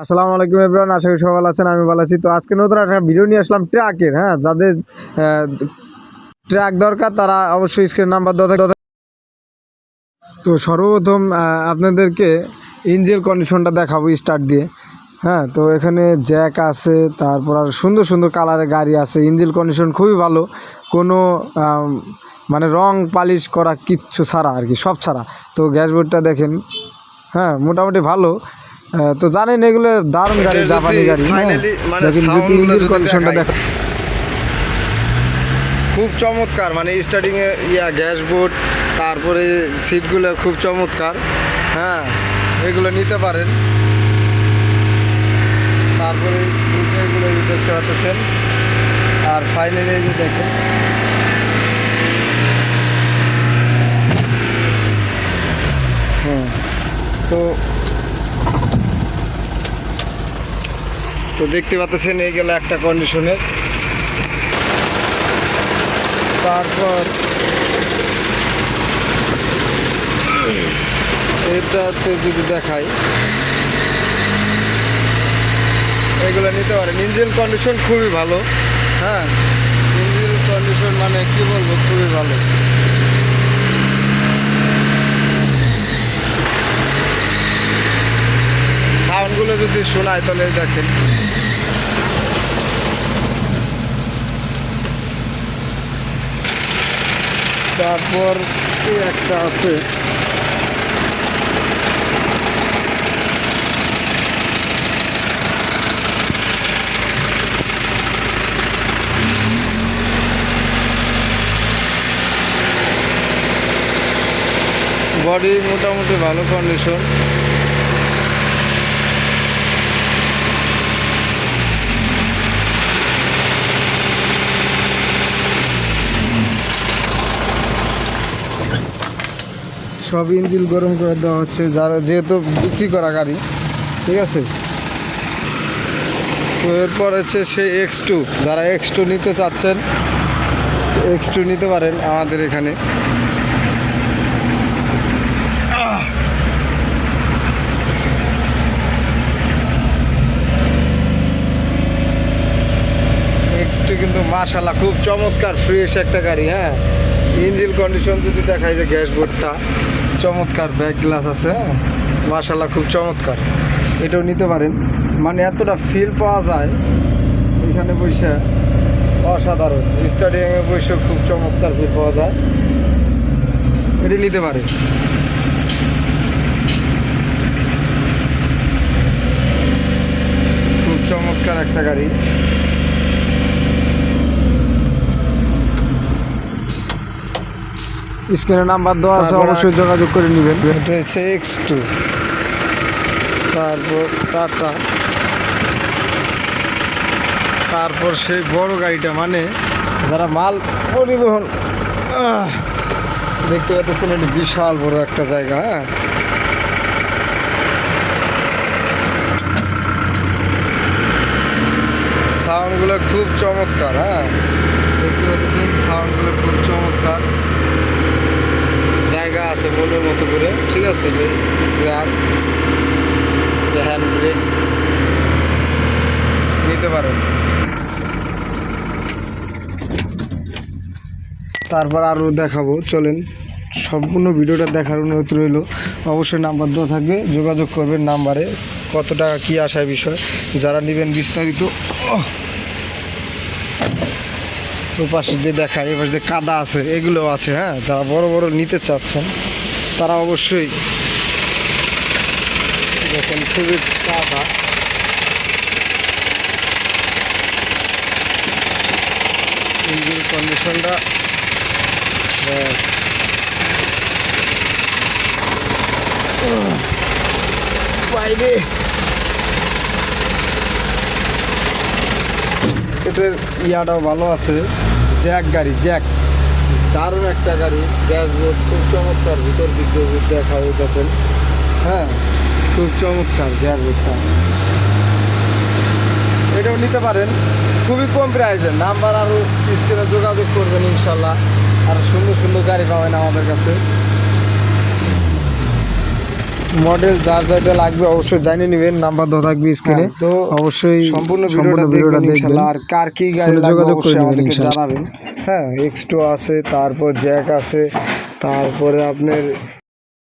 আসসালামু আলাইকুম এভরিওয়ান, আশা করি সবাই আছেন, আমি ভালো আছি। তো আজকে নতুন একটা ভিডিও নিয়ে আসলাম ট্রাকের হ্যাঁ? যাদের ট্রাক দরকার, তারা অবশ্যই স্ক্রিন নাম্বার দেওয়া তো সর্বপ্রথম আপনাদেরকে ইঞ্জিন কন্ডিশনটা দেখাবো স্টার্ট দিয়ে হ্যাঁ? তো এখানে জ্যাক আছে, তারপর আর সুন্দর সুন্দর কালারের গাড়ি আছে ইঞ্জিন কন্ডিশন খুবই ভালো। কোনো মানে রং পালিশ করা কিচ্ছু ছাড়া আর কি, সব ছাড়া। তো গ্যাসবোর্ডটা দেখেন হ্যাঁ? মোটামুটি ভালো। তো জানেন এগুলো দারুণ গাড়ি জাপানি গাড়ি হ্যাঁ। মানে দেখেন যদি ইঞ্জিন কন্ডিশনটা দেখেন। খুব চমৎকার মানে স্টার্টিং এ ইয়া ড্যাশবোর্ড তারপরে সিটগুলো খুব চমৎকার হ্যাঁ এগুলো নিতে পারেন। তারপরে নিচেরগুলো দেখতে পাচ্ছেন আর ফাইনালি দেখেন। হুম তো তো দেখতে পাচ্ছেন, এই গেল একটা কন্ডিশনের তারপর, এটাতে যদি দেখাই, এগুলো নিতে পারেন। ইঞ্জিন কন্ডিশন খুবই ভালো হ্যাঁ? ইঞ্জিন কন্ডিশন মানে কি বলব? খুবই ভালো। সাউন্ডগুলো যদি শোনায় তাহলে দেখেন। তারপর একটা আছে। বডি মোটামুটি ভালো কন্ডিশন সব ইঞ্জিল গরম করে দেওয়া হচ্ছে, যারা যেহেতু বিক্রি করা গাড়ি, ঠিক আছে? তো এরপর হচ্ছে সেই এক্স টু যারা এক্স টু নিতে চাচ্ছেন এক্স টু নিতে পারেন আমাদের এখানে। কিন্তু মাশাল্লাহ খুব চমৎকার ফ্রেশ একটা গাড়ি হ্যাঁ? ইঞ্জিন কন্ডিশন যদি দেখায় যে গ্যাসবোর্ডটা। চমৎকার ব্যাক গ্লাস আছে মাশাল্লাহ খুব চমৎকার। এটাও নিতে পারেন। মানে এতটা ফিল পাওয়া যায়, এখানে বসে অসাধারণ। স্টাডিয়ামে বসে খুব চমৎকার ফিল পাওয়া যায়। এটা নিতে পারেন। খুব চমৎকার একটা গাড়ি। স্ক্রিনে নাম্বার দেওয়া আছে অবশ্যই যোগাযোগ করে নেবেন। টু তারপর টাটা। তারপর সেই বড় গাড়িটা মানে যারা মাল পরিবহন দেখতে পাচ্ছেন এটা বিশাল বড় একটা জায়গা হ্যাঁ। সাউন্ডগুলো খুব চমৎকার হ্যাঁ। দেখতে পাচ্ছেন সাউন্ডগুলো খুব চমৎকার। আছে মনের মতো করে, ঠিক আছে? ব্রেক হ্যান্ড ব্রেক নিতে পারেন। তারপর আরও দেখাবো, চলেন। সম্পূর্ণ ভিডিওটা দেখার অনুরোধ রইল। অবশ্যই নাম্বার দেওয়া থাকবে, যোগাযোগ করবেন নাম্বারে। কত টাকা, কী আসার বিষয়? যারা নেবেন বিস্তারিত ওহ! ও পাশে দিয়ে দেখায় এপাশে পাশে দিয়ে কাদা আছে এগুলো আছে হ্যাঁ? যারা বড় বড় নিতে চাচ্ছেন, তারা অবশ্যই দেখেন, খুবই কাদা। ইঞ্জিন কন্ডিশনটা বাইরে। এটার ইয়াটাও ভালো আছে। জ্যাক গাড়ি জ্যাক। দারুণ একটা গাড়ি। ড্যাশবোর্ড খুব চমৎকার। ভিতর দিক দেখা হয় দেখেন। হ্যাঁ খুব চমৎকার ড্যাশবোর্ডটা এটাও নিতে পারেন। খুবই কম প্রাইসের নাম্বার আরও স্ক্রিনে যোগাযোগ করবেন ইনশাল্লাহ। আর সুন্দর সুন্দর গাড়ি পাবেন আমাদের কাছে। মডেল যার যেটা লাগবে অবশ্যই জানিয়ে নেবেন নাম্বার দেওয়া থাকবে স্ক্রিনে হ্যাঁ, তো অবশ্যই সম্পূর্ণ ভিডিওটা দেখবেন ইনশাআল্লাহ আর কার কি গাড়ি লাগবে যোগাযোগ করে নেবেন। জানাবেন। হ্যাঁ এক্সটো আছে তারপর জ্যাক আছে তারপরে আপনার